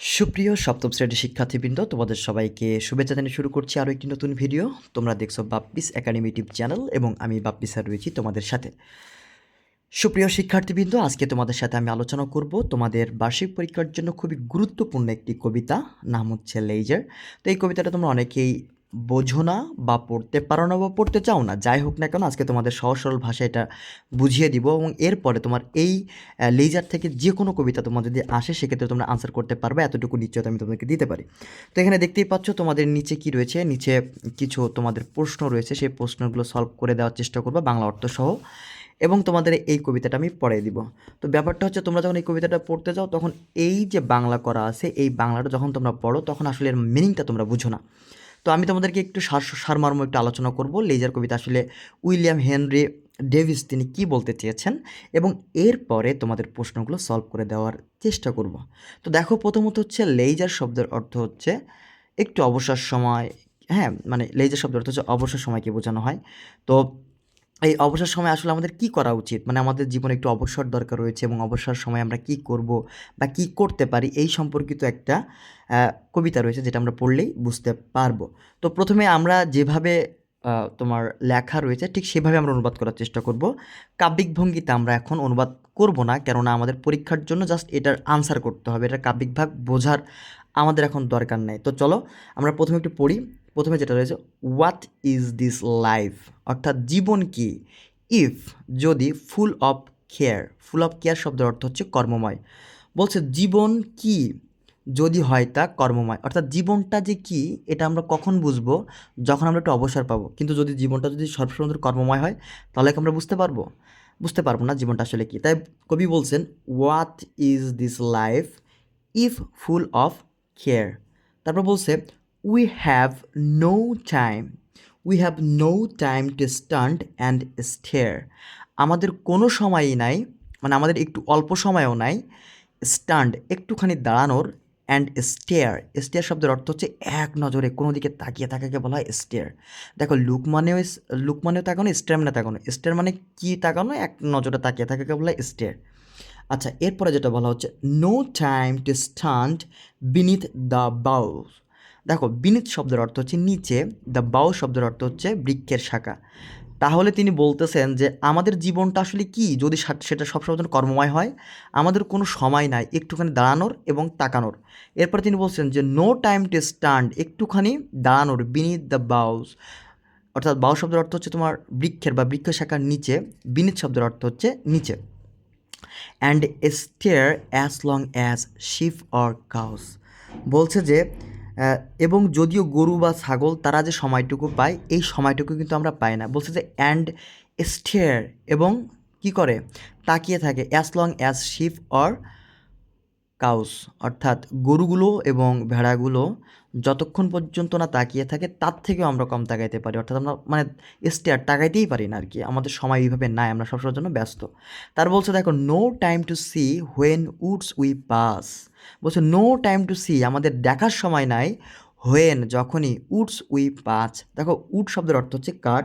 সুপ্রিয় সপ্তম শ্রেণির শিক্ষার্থীবৃন্দ, তোমাদের সবাইকে শুভেচ্ছা জানিয়ে শুরু করছি আরও একটি নতুন ভিডিও। তোমরা দেখছ বাপ্পিস একাডেমি ইউটিউব চ্যানেল এবং আমি বাপ্পিস স্যার রয়েছি তোমাদের সাথে। সুপ্রিয় শিক্ষার্থীবৃন্দ, আজকে তোমাদের সাথে আমি আলোচনা করব তোমাদের বার্ষিক পরীক্ষার জন্য খুবই গুরুত্বপূর্ণ একটি কবিতা, নাম হচ্ছে লেজার তো এই কবিতাটা তোমরা অনেকেই বোঝো না বা পড়তে পারো না বা পড়তে চাও না, যাই হোক না কেন আজকে তোমাদের সহজ সরল ভাষায় এটা বুঝিয়ে দিব এবং এরপরে তোমার এই লেজার থেকে যে কোনো কবিতা তোমার যদি আসে সেক্ষেত্রে তোমরা আনসার করতে পারবে, এতটুকু নিশ্চয়তা আমি তোমাদেরকে দিতে পারি। তো এখানে দেখতেই পাচ্ছ তোমাদের নিচে কি রয়েছে, নিচে কিছু তোমাদের প্রশ্ন রয়েছে, সেই প্রশ্নগুলো সলভ করে দেওয়ার চেষ্টা করব, বাংলা অর্থ সহ। এবং তোমাদের এই কবিতাটা আমি পড়িয়ে দিব। তো ব্যাপারটা হচ্ছে তোমরা যখন এই কবিতাটা পড়তে যাও তখন এই যে বাংলা করা আছে, এই বাংলাটা যখন তোমরা পড়ো তখন আসলে এর মিনিংটা তোমরা বুঝো না। তো আমি তোমাদেরকে একটু সার, সারমর্ম একটু আলোচনা করব। লেজার কবিতা আসলে উইলিয়াম হেনরি ডেভিস তিনি কি বলতে চেয়েছেন এবং এরপরে তোমাদের প্রশ্নগুলো সলভ করে দেওয়ার চেষ্টা করব। তো দেখো, প্রথমত হচ্ছে লেজার শব্দের অর্থ হচ্ছে একটু অবসর সময় হ্যাঁ মানে লেজার শব্দের অর্থ হচ্ছে অবসর সময়কে বোঝানো হয়? তো এই অবসর সময় আসলে আমাদের কি করা উচিত? মানে আমাদের জীবনে একটু অবসর দরকার রয়েছে এবং অবসর সময় আমরা কি করব বা কি করতে পারি? এই সম্পর্কিত একটা কবিতা রয়েছে যেটা আমরা পড়লেই বুঝতে পারব। তো প্রথমে আমরা যেভাবে তোমার লেখা রয়েছে ঠিক সেভাবে আমরা অনুবাদ করার চেষ্টা করব। কাব্যিক ভঙ্গিতে আমরা এখন অনুবাদ করব না, কেননা আমাদের পরীক্ষার জন্য জাস্ট এটার আনসার করতে হবে। এটার কাব্যিক ভাগ বোঝার আমাদের এখন দরকার নেই। তো চলো আমরা প্রথমে একটু পড়ি। প্রথমে যেটা রয়েছে হোয়াট ইজ দিস লাইফ অর্থাৎ জীবন কি? ইফ যদি full of care full of care শব্দের অর্থ হচ্ছে কর্মময়। বলছে জীবন কি? যদি হয় তা কর্মময়। অর্থাৎ জীবনটা যে কি, এটা আমরা কখন বুঝব? যখন আমরা একটু অবসর পাবো। কিন্তু যদি জীবনটা যদি সর্বসময় কর্মময় হয়, তাহলে কি আমরা বুঝতে পারব? বুঝতে পারব না জীবনটা আসলে কি। তাই কবি বলছেন what is this life if full of care তারপর বলছে we have no time we have no time to stand and stare আমাদের কোনো সময়ই নাই মানে আমাদের একটু অল্প সময়ও নাই স্টান্ড একটুখানি দাঁড়ানোর অ্যান্ড স্টেয়ার স্টেয়ার শব্দের অর্থ হচ্ছে এক নজরে, কোনো দিকে তাকিয়ে থাকাকে বলা হয় স্টেয়ার দেখো লুক মানেও লুক মানেও তাকানো স্টেয়ার মানে তাকানো। স্টেয়ার মানে কী তাকানো? এক নজরে তাকিয়ে থাকাকে বলা হয় স্টেয়ার আচ্ছা এরপরে যেটা বলা হচ্ছে no time to stand beneath the boughs দেখো বিনিথ শব্দের অর্থ হচ্ছে নিচে, দ্য বাউ শব্দের অর্থ হচ্ছে বৃক্ষের শাখা। তাহলে তিনি বলতেছেন যে, আমাদের জীবনটা আসলে কি? যদি সেটা সবসময় যেন কর্মময় হয়, আমাদের কোনো সময় নাই, একটুখানি দাঁড়ানোর এবং তাকানোর। এরপর তিনি বলছেন যে নো টাইম টু স্ট্যান্ড একটুখানি দাঁড়ানোর বিনিথ দ্য বাউস অর্থাৎ বাউ শব্দের অর্থ হচ্ছে তোমার বৃক্ষের বা বৃক্ষ শাখার নিচে, বিনিত শব্দের অর্থ হচ্ছে নিচে। And stare as long as sheep or cows বলছে যে এবং যদিও গরু বা ছাগল তারা যে সময়টুকু পায়, এই সময়টুকু কিন্তু আমরা পাই না। বলছে যে অ্যান্ড স্টেয়ার এবং কি করে? তাকিয়ে থাকে as long as sheep or cows অর্থাৎ গরুগুলো এবং ভেড়াগুলো যতক্ষণ পর্যন্ত না তাকিয়ে থাকে, তার থেকেও আমরা কম তাকাইতে পারি। অর্থাৎ আমরা মানে স্টেয়ার তাকাইতেই পারি না আর কি আমাদের সময় এইভাবে নাই, আমরা সবসময়ের জন্য ব্যস্ত। তার বলছে, দেখো no time to see when woods we pass বলছে নো টাইম টু সি আমাদের দেখার সময় নাই হোয়েন যখনই উডস উই পাচ, দেখো উড শব্দের অর্থ হচ্ছে কাঠ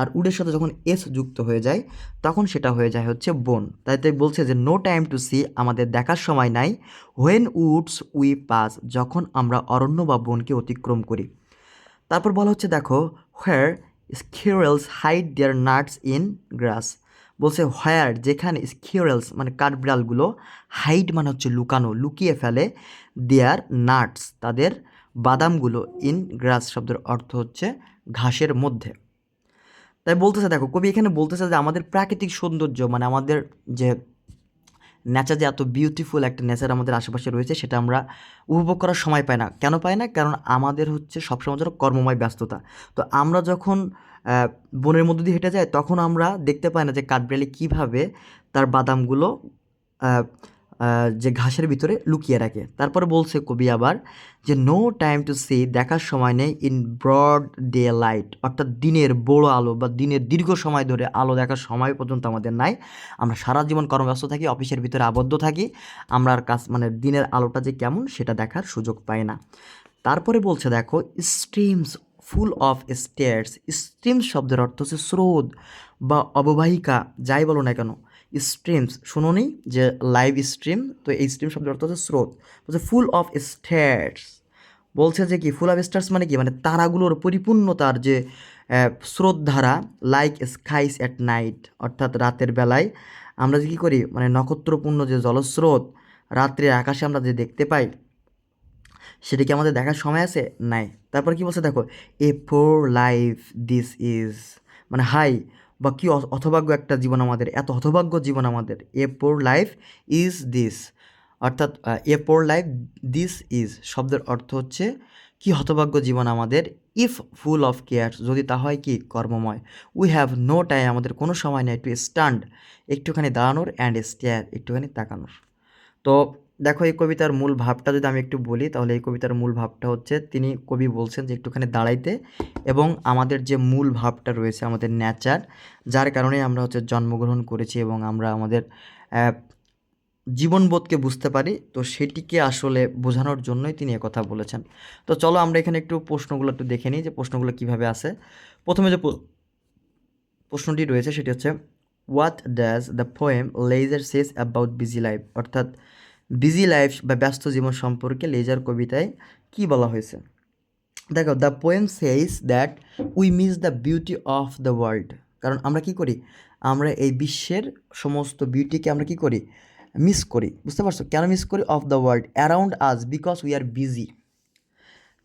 আর উডের সাথে যখন এস যুক্ত হয়ে যায়, তখন সেটা হয়ে যায় হচ্ছে বন। তাই তাই বলছে যে নো টাইম টু সি আমাদের দেখার সময় নাই হোয়েন উডস উই পাস যখন আমরা অরণ্য বা বনকে অতিক্রম করি। তারপর বলা হচ্ছে দেখো where squirrels hide their nuts in grass বলছে হোয়ার যেখানে স্কিউরেলস মানে কাঠবিড়ালগুলো হাইড মানে হচ্ছে লুকানো, লুকিয়ে ফেলে দেয়ার নাটস তাদের বাদামগুলো ইন গ্রাস শব্দের অর্থ হচ্ছে ঘাসের মধ্যে। তাই বলতেছে, দেখো, কবি এখানে বলতেছে যে আমাদের প্রাকৃতিক সৌন্দর্য মানে আমাদের যে নেচার যে এত বিউটিফুল একটা নেচার আমাদের আশেপাশে রয়েছে, সেটা আমরা উপভোগ করার সময় পাই না। কেন পাই না? কারণ আমাদের হচ্ছে সবসময় যেন কর্মময় ব্যস্ততা। তো আমরা যখন বনের মধ্যে দিয়ে হেঁটে যাই, তখন আমরা দেখতে পাই না যে কাঠবিড়ালি কীভাবে তার বাদামগুলো যে ঘাসের ভিতরে লুকিয়ে রাখে। তারপরে বলছে কবি আবার যে নো টাইম টু সি দেখার সময় নেই ইন ব্রড ডে লাইট অর্থাৎ দিনের বড় আলো বা দিনের দীর্ঘ সময় ধরে আলো দেখার সময় পর্যন্ত আমাদের নাই। আমরা সারা জীবন কর্মব্যস্ত থাকি, অফিসের ভিতরে আবদ্ধ থাকি। আমরা কাজ মানে দিনের আলোটা যে কেমন, সেটা দেখার সুযোগ পাই না। তারপরে বলছে, দেখো streams full of stairs streams শব্দের অর্থ হচ্ছে স্রোত বা অববাহিকা, যাই বলো না কেন। স্ট্রিমস শুনুনি যে লাইভ স্ট্রিম তো এই স্ট্রিম শব্দের অর্থ হচ্ছে স্রোত, বলছে ফুল অফ স্টার্স বলছে যে কি ফুল অফ স্টার্স মানে কি? মানে তারাগুলোর পরিপূর্ণতার যে স্রোতধারা লাইক স্কাইস অ্যাট নাইট অর্থাৎ রাতের বেলায়, আমরা যে কী করি? মানে নক্ষত্রপূর্ণ যে জলস্রোত রাত্রে আকাশে আমরা যে দেখতে পাই, সেটা কি আমাদের দেখার সময় আছে? নাই। তারপর কি বলছে দেখো, a poor life this is মানে হাই বা কি হতভাগ্য একটা জীবন আমাদের, এত হতভাগ্য জীবন আমাদের, a poor life is this. অর্থাৎ a poor life this is, শব্দের অর্থ হচ্ছে কি হতভাগ্য জীবন আমাদের, ইফ ফুল অফ কেয়ার, যদি তা হয় কি কর্মময়। উই হ্যাভ নো টাইম, আমাদের কোনো সময় নেই টু স্ট্যান্ড, একটুখানি দাঁড়ানোর অ্যান্ড স্টেয়ার একটুখানি তাকানোর। তো দেখো, এই কবিতার মূল ভাবটা যদি আমি একটু বলি, তাহলে এই কবিতার মূল ভাবটা হচ্ছে, তিনি কবি বলছেন যে একটুখানি দাঁড়াইতে এবং আমাদের যে মূল ভাবটা রয়েছে, আমাদের ন্যাচার যার কারণে আমরা হচ্ছে জন্মগ্রহণ করেছি এবং আমরা আমাদের জীবনবোধকে বুঝতে পারি, তো সেটিকে আসলে বোঝানোর জন্যই তিনি কথা বলেছেন। তো চলো, আমরা এখানে একটু প্রশ্নগুলো একটু দেখে নিই যে প্রশ্নগুলো কীভাবে আছে। প্রথমে যে প্রশ্নটি রয়েছে, সেটি হচ্ছে what does the poem leisure says about busy life অর্থাৎ বিজি লাইফ বা ব্যস্ত জীবন সম্পর্কে লেজার কবিতায় কি বলা হয়েছে? দেখো the poem says that we miss the beauty of the world কারণ আমরা কি করি? আমরা এই বিশ্বের সমস্ত বিউটিকে আমরা কি করি? মিস করি। বুঝতে পারছ? কেন মিস করি? Of the world around us because we are busy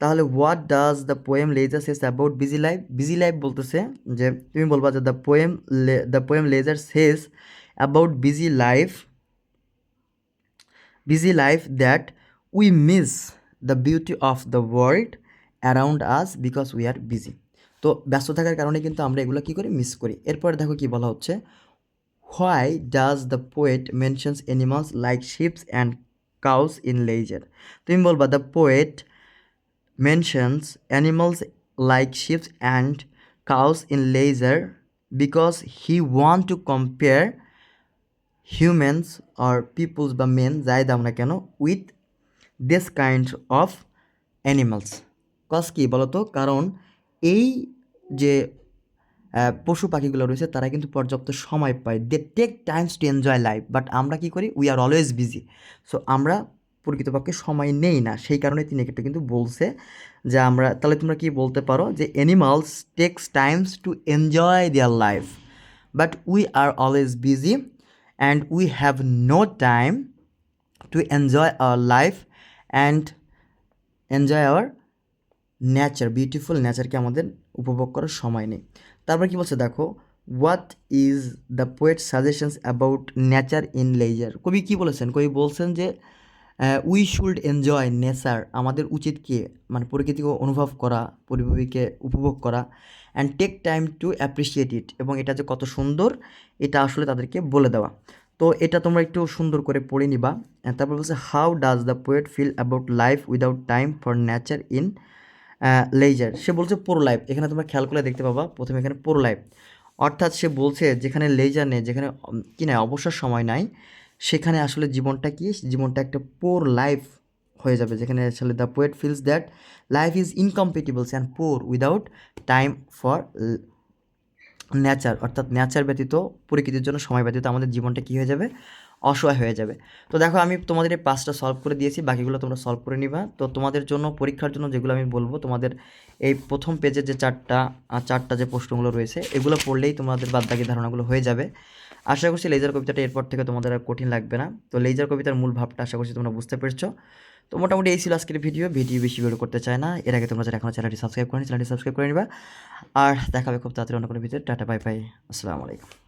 তাহলে what does the poem leisure says about busy life busy life বলতেছে যে, তুমি বলবা যে the poem the poem leisure says about busy life busy life that we miss the beauty of the world around us because we are busy তো ব্যস্ত থাকার কারণে কিন্তু আমরা এগুলো কী করি? মিস করি। এরপর দেখো কি বলা হচ্ছে why does the poet mentions animals like sheeps and cows in leisure তুমি বলবা the poet mentions animals like sheeps and cows in leisure because he want to compare humans or peoples বা men যাই দাম না কেন with this kind of animals cause কি বলতো? কারণ এই যে পশু পাখিগুলো রয়েছে, তারা কিন্তু পর্যাপ্ত সময় পায়। They take times to enjoy life but আমরা কি করি? We are always busy so আমরা প্রকৃতপক্ষে সময় নেই না। সেই কারণে তিনি এটা কিন্তু বলছে যে আমরা, তাহলে তোমরা কি বলতে পারো? যে animals takes times to enjoy their life but we are always busy and we have time time to enjoy life and enjoy nature nature beautiful নেচারকে আমাদের উপভোগ করার সময় নেই। তারপর কি বলছে দেখো what is the poet suggestions about nature in leisure কবি কি বলেছেন? কবি বলছেন যে উই শুড এনজয় নেচার আমাদের উচিত কি মানে প্রকৃতিকে অনুভব করা পরিবেশকে উপভোগ করা and take time to appreciate it এবং এটা যে কত সুন্দর, এটা আসলে তাদেরকে বলে দেওয়া। তো এটা তোমরা একটু সুন্দর করে পড়ে নিবা। তারপর বলছে how does the poet feel about life without time for nature in leisure সে বলছে পোর লাইফ এখানে তোমরা খেয়াল করে দেখতে পাবা, প্রথমে এখানে পোর লাইফ অর্থাৎ সে বলছে, যেখানে লেজার নেই, যেখানে কি না অবসর সময় নাই সেখানে আসলে জীবনটা কি? জীবনটা একটা পোর লাইফ হয়ে যাবে। যেখানে আসলে the poet feels that life is incompatibles and poor without time for nature অর্থাৎ নেচার ব্যতীত, প্রকৃতির জন্য সময় ব্যতীত আমাদের জীবনটা কী হয়ে যাবে? অসহায় হয়ে যাবে। তো দেখো, আমি তোমাদের এই পাঁচটা সলভ করে দিয়েছি। বাকিগুলো তোমরা সলভ করে নিবা। তো তোমাদের জন্য, পরীক্ষার জন্য যেগুলো আমি বলব, তোমাদের এই প্রথম পেজের যে চারটা চারটা যে প্রশ্নগুলো রয়েছে, এগুলো পড়লেই তোমাদের বাদবাকি ধারণাগুলো হয়ে যাবে। আশা করছি লেজার কবিতাটা এরপর থেকে তোমাদের আর কঠিন লাগবে না। তো লেজার কবিতার মূল ভাবটা আশা করছি তোমরা বুঝতে পেরেছ। তো মোটামুটি এই ছিল আজকের ভিডিও ভিডিও বেশি ভিডিও করতে চায় না। এর আগে তোমরা যারা এখন চ্যানেলটি সাবস্ক্রাইব করেনি চ্যানেলটি সাবস্ক্রাইব করে নিবা। আর দেখাবে খুব তাড়াতাড়ি অন্য কোনো ভিডিও টাটা বাই বাই আসসালামু আলাইকুম।